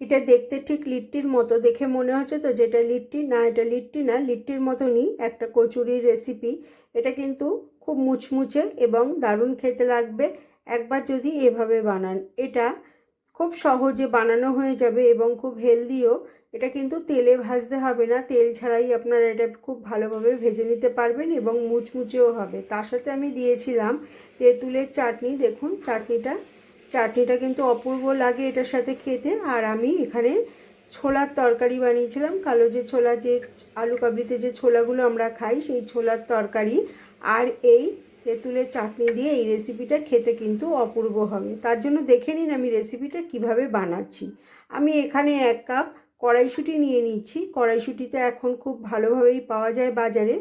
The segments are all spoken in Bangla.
এটা দেখতে ঠিক লিট্টির মতো। দেখে মনে হচ্ছে তো যেটা লিট্টি। না, এটা লিট্টি না, লিট্টির মতনই একটা কচুরির রেসিপি এটা কিন্তু খুব মুচমুচে এবং দারুণ খেতে লাগবে। একবার যদি এভাবে বানান। এটা খুব সহজে বানানো হয়ে যাবে এবং খুব হেলদিও। এটা কিন্তু তেলে ভাজতে হবে না। তেল ছাড়াই আপনারা এটা খুব ভালোভাবে ভেজে নিতে পারবেন এবং মুচমুচেও হবে। তার সাথে আমি দিয়েছিলাম তেঁতুলের চাটনি। দেখুন, চাটনিটা চাটনিটা কিন্তু অপূর্ব লাগে এটার সাথে খেতে। আর আমি এখানে ছোলার তরকারি বানিয়েছিলাম। কালো যে ছোলা, যে আলু কাবলিতে যে ছোলাগুলো আমরা খাই, সেই ছোলার তরকারি আর এই তেঁতুলের চাটনি দিয়ে এই রেসিপিটা খেতে কিন্তু অপূর্ব হবে। তার জন্য দেখে নিন আমি রেসিপিটা কীভাবে বানাচ্ছি। আমি এখানে এক কাপ কড়াইশুঁটি নিয়ে নিচ্ছি। কড়াইশুঁটিতে এখন খুব ভালোভাবেই পাওয়া যায় বাজারে।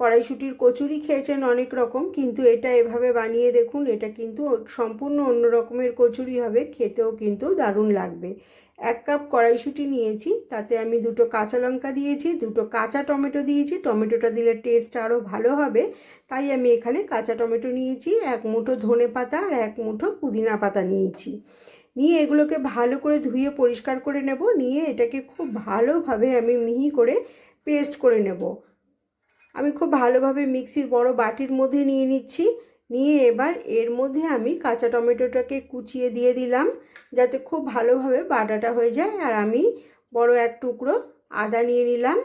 কড়াইশুঁটির কচুরি খেয়েছেন অনেক রকম, কিন্তু এটা এভাবে বানিয়ে দেখুন, এটা কিন্তু সম্পূর্ণ অন্য রকমের কচুরি হবে, খেতেও কিন্তু দারুণ লাগবে। এক কাপ কড়াইশুঁটি নিয়েছি, তাতে আমি দুটো কাঁচা লঙ্কা দিয়েছি, দুটো কাঁচা টমেটো দিয়েছি, টমেটোটা দিলে টেস্ট আরও ভালো হবে, তাই আমি এখানে কাঁচা টমেটো নিয়েছি, এক মুঠো ধনে পাতা আর এক মুঠো পুদিনা পাতা নিয়েছি। নিয়ে এগুলোকে ভালো করে ধুয়ে পরিষ্কার করে নেব, নিয়ে এটাকে খুব ভালোভাবে আমি মিহি করে পেস্ট করে নেব। আমি খুব ভালোভাবে মিক্সির বড় বাটির মধ্যে নিয়ে নিচ্ছি। নিয়ে এবার এর মধ্যে আমি কাঁচা টমেটোটাকে কুচিয়ে দিয়ে দিলাম যাতে খুব ভালোভাবে বাটাটা হয়ে যায়। আর আমি বড় এক টুকরো আদা নিয়ে নিলাম।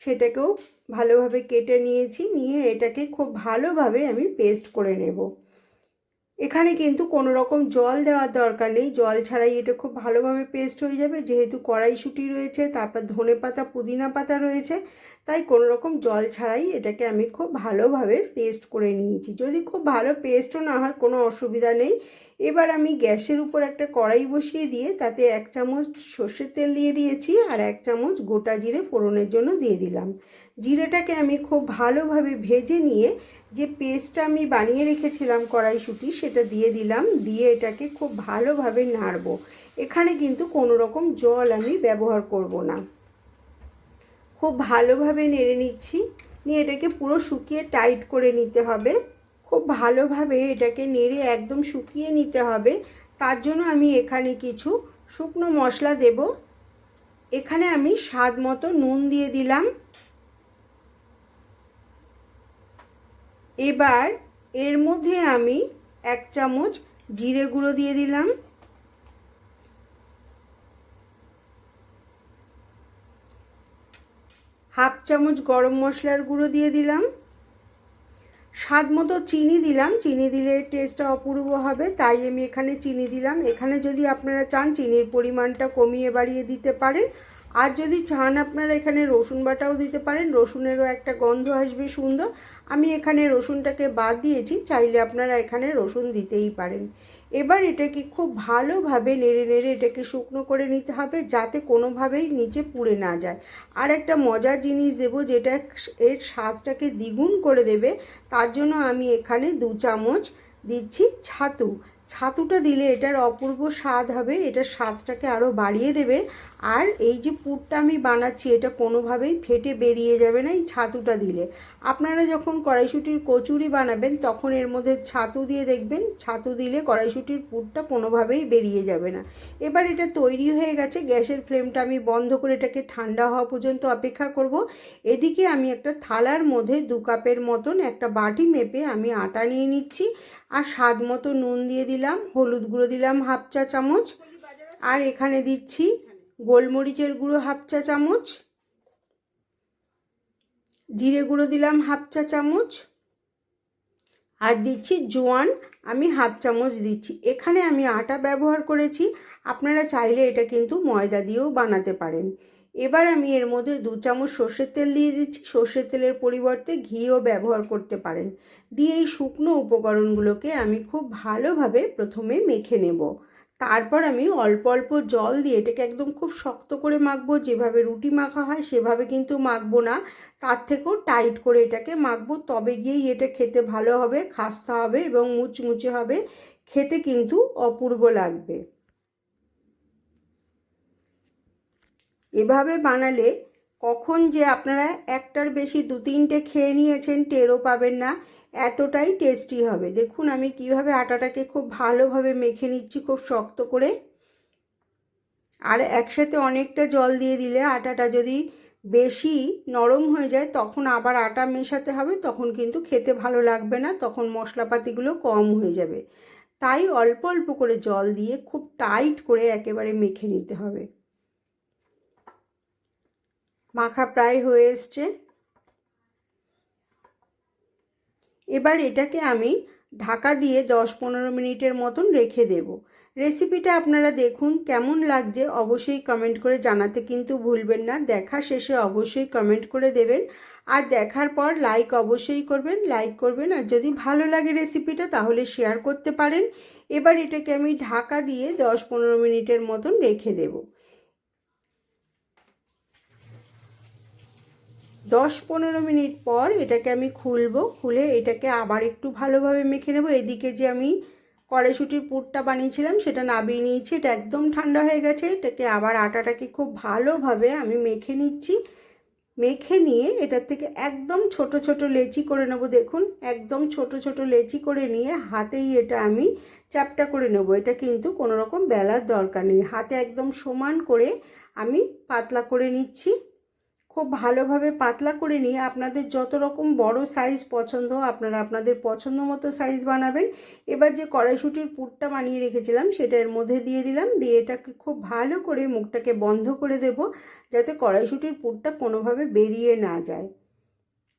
সেটাকেও ভালোভাবে কেটে নিয়েছি। নিয়ে এটাকে খুব ভালোভাবে আমি পেস্ট করে নেব। এখানে কিন্তু কোনো রকম জল দেওয়ার দরকার নেই। জল ছাড়াই এটা খুব ভালোভাবে পেস্ট হয়ে যাবে। যেহেতু কড়াইশুঁটি রয়েছে, তারপর ধনে পাতা পুদিনা পাতা রয়েছে তাই কোনো রকম জল ছাড়াই এটাকে আমি খুব ভালোভাবে পেস্ট করে নিয়েছি। যদি খুব ভালো পেস্টও না হয়, কোনো অসুবিধা নেই। এবার আমি গ্যাসের উপর একটা কড়াই বসিয়ে দিয়ে তাতে এক চামচ সর্ষের তেল দিয়ে দিয়েছি আর এক চামচ গোটা জিরে ফোড়নের জন্য দিয়ে দিলাম। জিরেটাকে আমি খুব ভালোভাবে ভেজে নিয়ে যে পেস্টটা আমি বানিয়ে রেখেছিলাম কড়াইশুঁটি, সেটা দিয়ে দিলাম। দিয়ে এটাকে খুব ভালোভাবে নাড়বো। এখানে কিন্তু কোনো রকম জল আমি ব্যবহার করব না। খুব ভালোভাবে নেড়ে নিচ্ছি। নিয়ে এটাকে পুরো শুকিয়ে টাইট করে নিতে হবে। খুব ভালোভাবে এটাকে নেড়ে একদম শুকিয়ে নিতে হবে। তার জন্য আমি এখানে কিছু শুকনো মশলা দেব। এখানে আমি স্বাদ মতো নুন দিয়ে দিলাম। এবার এর মধ্যে আমি এক চামচ জিরে গুঁড়ো দিয়ে দিলাম। হাফ চামচ গরম মশলার গুঁড়ো দিয়ে দিলাম। স্বাদ মতো চিনি দিলাম। চিনি দিলে টেস্টটা অপূর্ব হবে, তাই আমি এখানে চিনি দিলাম। এখানে যদি আপনারা চান, চিনির পরিমাণটা কমিয়ে বাড়িয়ে দিতে পারেন। আর যদি চান, আপনারা এখানে রসুন বাটাও দিতে পারেন। রসুনেরও একটা গন্ধ আসবে সুন্দর। আমি এখানে রসুনটাকে বাদ দিয়েছি, চাইলে আপনারা এখানে রসুন দিতেই পারেন। এবার এটাকে খুব ভালোভাবে নেড়ে নেড়ে এটাকে শুকনো করে নিতে হবে যাতে কোনোভাবেই নিচে পুড়ে না যায়। আর একটা মজার জিনিস দেব যেটা এর স্বাদটাকে দ্বিগুণ করে দেবে, তার জন্য আমি এখানে দু চামচ দিচ্ছি ছাতু। ছাতুটা দিলে এটার অপূর্ব স্বাদ হবে, এটার স্বাদটাকে আরও বাড়িয়ে দেবে। আর এই যে পুরটা আমি বানাচ্ছি, এটা কোনোভাবেই ফেটে বেরিয়ে যাবে না এই ছাতুটা দিলে। আপনারা যখন কড়াইশুটির কচুরি বানাবেন, তখন এর মধ্যে ছাতু দিয়ে দেখবেন, ছাতু দিলে কড়াইশুটির পুরটা কোনোভাবেই বেরিয়ে যাবে না। এবার এটা তৈরি হয়ে গেছে, গ্যাসের ফ্লেমটা আমি বন্ধ করে এটাকে ঠান্ডা হওয়া পর্যন্ত অপেক্ষা করব। এদিকে আমি একটা থালার মধ্যে দু কাপের মতন একটা বাটি মেপে আমি আটা নিয়ে নিচ্ছি, আর স্বাদ মতো নুন দিয়ে দিলাম, হলুদ গুঁড়ো দিলাম হাফ চা চামচ, আর এখানে দিচ্ছি গোলমরিচের গুঁড়ো হাফ চা চামচ, জিরে গুঁড়ো দিলাম হাফ চা চামচ, আর দিচ্ছি জোয়ান, আমি হাফ চামচ দিচ্ছি। এখানে আমি আটা ব্যবহার করেছি, আপনারা চাইলে এটা কিন্তু ময়দা দিয়েও বানাতে পারেন। এবার আমি এর মধ্যে দু চামচ সর্ষের তেল দিয়ে দিচ্ছি, সর্ষের তেলের পরিবর্তে ঘিও ব্যবহার করতে পারেন। দিয়ে এই শুকনো উপকরণগুলোকে আমি খুব ভালোভাবে প্রথমে মেখে নেব। তারপর আমি অল্প অল্প জল দিয়ে এটাকে একদম খুব শক্ত করে মাখবো, যেভাবে রুটি মাখা হয় সেভাবে কিন্তু মাখবো না। তার থেকেও টাইট করে এটাকে মাখবো। তবে গিয়েই এটা খেতে ভালো হবে, খাস্তা হবে এবং মুচমুচে হবে। খেতে কিন্তু অপূর্ব লাগবে। এভাবে বানালে কখন যে আপনারা একটার বেশি দু তিনটে খেয়ে নিয়েছেন, টেরও পাবেন না। এতটাই টেস্টি হবে। দেখুন, আমি কীভাবে আটাটাকে খুব ভালোভাবে মেখে নিচ্ছি, খুব শক্ত করে। আর একসাথে অনেকটা জল দিয়ে দিলে আটাটা যদি বেশি নরম হয়ে যায়, তখন আবার আটা মেশাতে হবে, তখন কিন্তু খেতে ভালো লাগবে না, তখন মশলাপাতিগুলো কম হয়ে যাবে। তাই অল্প অল্প করে জল দিয়ে খুব টাইট করে একেবারে মেখে নিতে হবে। মাখা প্রায় হয়ে এসছে। এবার এটাকে আমি ঢাকা দিয়ে দশ পনেরো মিনিটের মতন রেখে দেব। রেসিপিটা আপনারা দেখুন কেমন লাগছে, অবশ্যই কমেন্ট করে জানাতে কিন্তু ভুলবেন না। দেখা শেষে অবশ্যই কমেন্ট করে দেবেন। আর দেখার পর লাইক অবশ্যই করবেন লাইক করবেন। আর যদি ভালো লাগে রেসিপিটা তাহলে শেয়ার করতে পারেন। এবার এটাকে আমি ঢাকা দিয়ে দশ পনেরো মিনিটের মতন রেখে দেব। দশ পনেরো মিনিট পর এটাকে আমি খুলবো, খুলে এটাকে আবার একটু ভালোভাবে মেখে নেব। এদিকে যে আমি কড়াইশুটির পুরটা বানিয়েছিলাম, সেটা নাবিয়ে নিয়েছি। এটা একদম ঠান্ডা হয়ে গেছে। এটাকে আবার আটাটাকে খুব ভালোভাবে আমি মেখে নিচ্ছি। মেখে নিয়ে এটার থেকে একদম ছোট ছোট লেচি করে নেব। দেখুন, একদম ছোট ছোট লেচি করে নিয়ে হাতেই এটা আমি চ্যাপটা করে নেব। এটা কিন্তু কোনো রকম বেলার দরকার নেই। হাতে একদম সমান করে আমি পাতলা করে নিচ্ছি। খুব ভালোভাবে পাতলা করে নিয়ে আপনাদের যত রকম বড় সাইজ পছন্দ আপনারা আপনাদের পছন্দ মতো সাইজ বানাবেন। এবার যে কড়াইশুটির পুরটা বানিয়ে রেখেছিলাম, সেটা এর মধ্যে দিয়ে দিলাম। দিয়ে এটাকে খুব ভালো করে মুখটাকে বন্ধ করে দেব, যাতে কড়াইশুটির পুরটা কোনোভাবে বেরিয়ে না যায়।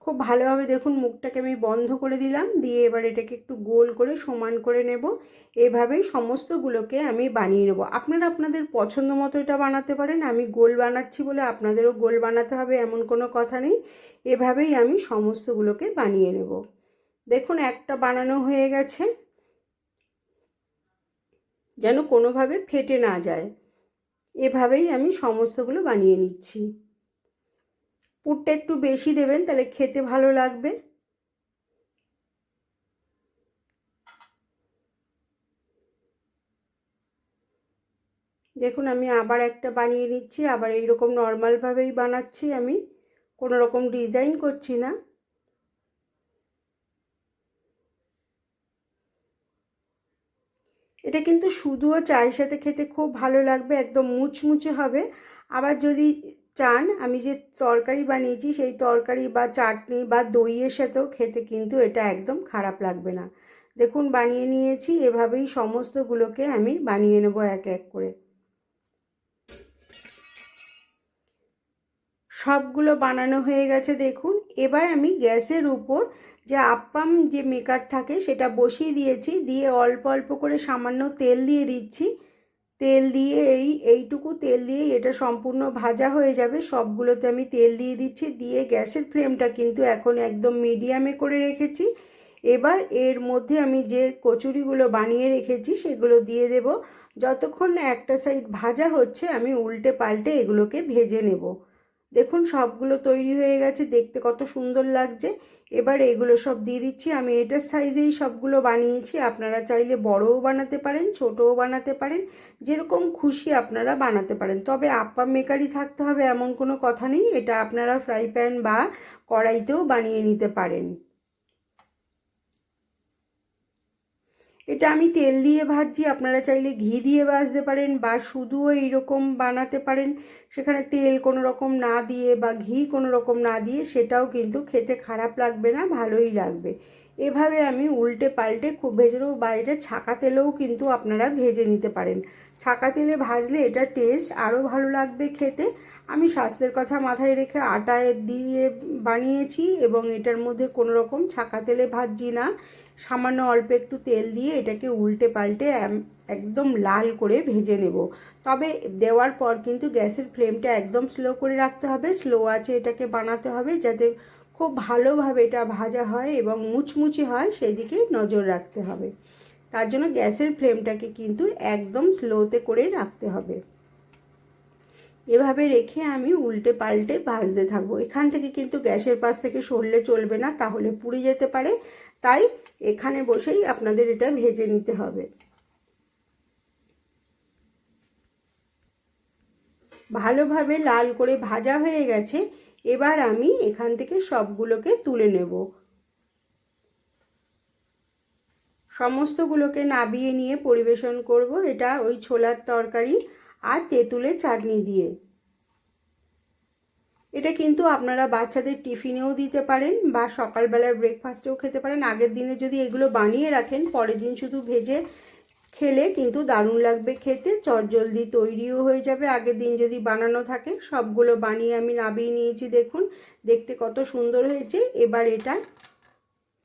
খুব ভালোভাবে দেখুন মুখটাকে আমি বন্ধ করে দিলাম, দিয়ে এবার এটাকে একটু গোল করে সমান করে নেব। এভাবেই সমস্তগুলোকে আমি বানিয়ে নেব। আপনারা আপনাদের পছন্দ মতো এটা বানাতে পারেন, আমি গোল বানাচ্ছি বলে আপনাদেরও গোল বানাতে হবে এমন কোনো কথা নেই। এভাবেই আমি সমস্তগুলোকে বানিয়ে নেব। দেখুন একটা বানানো হয়ে গেছে। যেন কোনোভাবে ফেটে না যায়। এভাবেই আমি সমস্তগুলো বানিয়ে নিচ্ছি। পুরটা একটু বেশি দেবেন, তাহলে খেতে ভালো লাগবে। দেখুন, আমি আবার একটা বানিয়ে নিচ্ছি, আবার এইরকম নর্মালভাবেই বানাচ্ছি আমি। কোনো রকম ডিজাইন করছি না। এটা কিন্তু শুধুও চায়ের সাথে খেতে খুব ভালো লাগবে, একদম মুচমুচে হবে। আবার যদি চান, আমি যে তরকারি বানিয়েছি সেই তরকারি বা চাটনি বা দইয়ের সাথেও খেতে কিন্তু এটা একদম খারাপ লাগবে না। দেখুন, বানিয়ে নিয়েছি, এভাবেই সমস্তগুলোকে আমি বানিয়ে নেব এক এক করে। সবগুলো বানানো হয়ে গেছে, দেখুন। এবার আমি গ্যাসের উপর যে আপ্পাম যে মেকার থাকে, সেটা বসিয়ে দিয়েছি। দিয়ে অল্প অল্প করে সামান্য তেল দিয়ে দিচ্ছি। তেল দিয়ে এই, এইটুকু তেল দিয়ে এটা সম্পূর্ণ ভাজা হয়ে যাবে। সবগুলোতে আমি তেল দিয়ে দিচ্ছি, দিয়ে গ্যাসের ফ্লেমটা কিন্তু এখন একদম মিডিয়ামে করে রেখেছি। এবার এর মধ্যে আমি যে কচুরিগুলো বানিয়ে রেখেছি সেগুলো দিয়ে দেব। যতক্ষণ না একটা সাইড ভাজা হচ্ছে, আমি উল্টে পাল্টে এগুলোকে ভেজে নেব। দেখুন, সবগুলো তৈরি হয়ে গেছে, দেখতে কত সুন্দর লাগছে। এবার এগুলো সব দিয়ে দিচ্ছি। আমি এটার সাইজেই সবগুলো বানিয়েছি। আপনারা চাইলে বড়ও বানাতে পারেন, ছোটও বানাতে পারেন। যেরকম খুশি আপনারা বানাতে পারেন। তবে আপ্পা মেকারি থাকতে হবে এমন কোনো কথা নেই। এটা আপনারা ফ্রাই প্যান বা কড়াইতেও বানিয়ে নিতে পারেন। এটা আমি তেল দিয়ে ভাজছি, আপনারা চাইলে ঘি দিয়ে ভাজতে পারেন বা শুধুও এইরকম বানাতে পারেন। সেখানে তেল কোনো রকম না দিয়ে বা ঘি কোনো রকম না দিয়ে সেটাও কিন্তু খেতে খারাপ লাগবে না, ভালোই লাগবে। এভাবে আমি উল্টে পাল্টে খুব ভেজে নেব বা এটা ছাকা তেলেও কিন্তু আপনারা ভেজে নিতে পারেন। ছাকা তেলে ভাজলে এটা টেস্ট আরও ভালো লাগবে খেতে। আমি স্বাস্থ্যের কথা মাথায় রেখে আটায় দিয়ে বানিয়েছি এবং এটার মধ্যে কোনো রকম ছাকা তেলে ভাজছি না। সামান্য অল্প একটু তেল দিয়ে এটাকে উল্টে পাল্টে একদম লাল করে ভেজে নেব। তবে দেওয়ার পর কিন্তু গ্যাসের ফ্লেমটা একদম স্লো করে রাখতে হবে। স্লো আছে এটাকে বানাতে হবে যাতে খুব ভালোভাবে এটা ভাজা হয় এবং মুচমুচে হয়, সেদিকে নজর রাখতে হবে। তার জন্য গ্যাসের ফ্লেমটাকে কিন্তু একদম স্লোতে করে রাখতে হবে। এভাবে রেখে আমি উল্টে পাল্টে ভাজতে থাকব। এখান থেকে কিন্তু গ্যাসের পাশ থেকে সরলে চলবে না, তাহলে পুড়ে যেতে পারে। তাই এখানে বসেই আপনাদের এটা ভেজে নিতে হবে। ভালোভাবে লাল করে ভাজা হয়ে গেছে, এবার আমি এখান থেকে সবগুলোকে তুলে নেব। সমস্তগুলোকে নাবিয়ে নিয়ে পরিবেশন করব, এটা ওই ছোলার তরকারি আর তেঁতুলের চাটনি দিয়ে। এটা কিন্তু আপনারা বাচ্চাদের টিফিনেও দিতে পারেন বা সকালবেলার ব্রেকফাস্টেও খেতে পারেন। আগের দিনে যদি এগুলো বানিয়ে রাখেন, পরের দিন শুধু ভেজে খেলে কিন্তু দারুণ লাগবে খেতে। চটজলদি তৈরিও হয়ে যাবে। আগের দিন যদি বানানো থাকে, সবগুলো বানিয়ে আমি নাবিয়ে নিয়েছি, দেখুন। দেখতে কত সুন্দর হয়েছে। এবার এটা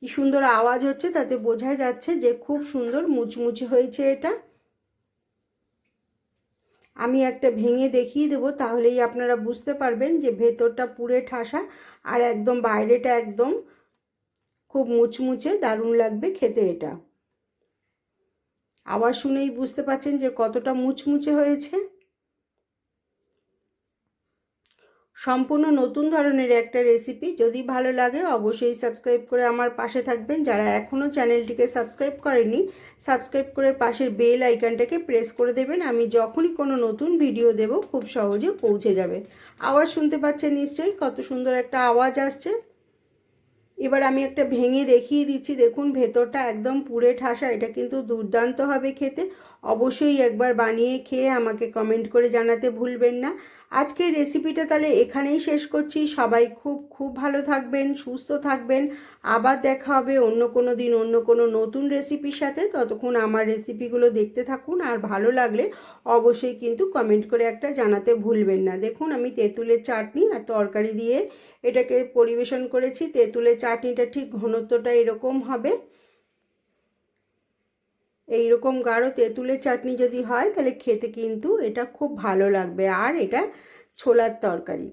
কি সুন্দর আওয়াজ হচ্ছে তাতে বোঝা যাচ্ছে যে খুব সুন্দর মুচমুচে হয়েছে এটা। আমি একটা ভেঙে দেখিয়ে দেবো, তাহলেই আপনারা বুঝতে পারবেন যে ভেতরটা পুরে ঠাসা আর একদম বাইরেটা একদম খুব মুচমুচে দারুণ লাগবে খেতে এটা। আওয়াজ শুনেই বুঝতে পারছেন যে কতটা মুচমুচে হয়েছে। সম্পূর্ণ নতুন ধরনের একটা রেসিপি যদি ভালো লাগে, অবশ্যই সাবস্ক্রাইব করে আমার পাশে থাকবেন। যারা এখনও চ্যানেলটিকে সাবস্ক্রাইব করেনি সাবস্ক্রাইব করে পাশের বেল আইকনটাকে প্রেস করে দেবেন। আমি যখনই কোনো নতুন ভিডিও দেব, খুব সহজে পৌঁছে যাবে। আওয়াজ শুনতে পাচ্ছেন নিশ্চয়ই? কত সুন্দর একটা আওয়াজ আসছে। এবার আমি একটা ভেঙে দেখিয়ে দিচ্ছি। দেখুন, ভেতরটা একদম পুরে ঠাসা। এটা কিন্তু দুর্দান্ত হবে খেতে। অবশ্যই একবার বানিয়ে খেয়ে আমাকে কমেন্ট করে জানাতে ভুলবেন না। আজকের রেসিপিটা তাহলে এখানেই শেষ করছি। সবাই খুব খুব ভালো থাকবেন, সুস্থ থাকবেন। আবার দেখা হবে অন্য কোনো দিন, অন্য কোনো নতুন রেসিপির সাথে। ততক্ষণ আমার রেসিপিগুলো দেখতে থাকুন। আর ভালো লাগলে অবশ্যই কিন্তু কমেন্ট করে একটা জানাতে ভুলবেন না। দেখুন, আমি তেঁতুলের চাটনি আর তরকারি দিয়ে এটাকে পরিবেশন করেছি। তেঁতুলের চাটনিটা ঠিক ঘনত্বটা এরকম হবে। এই রকম গাঢ় তেঁতুলের চাটনি যদি হয়, তাহলে খেতে কিন্তু এটা খুব ভালো লাগবে। আর এটা ছোলার তরকারি।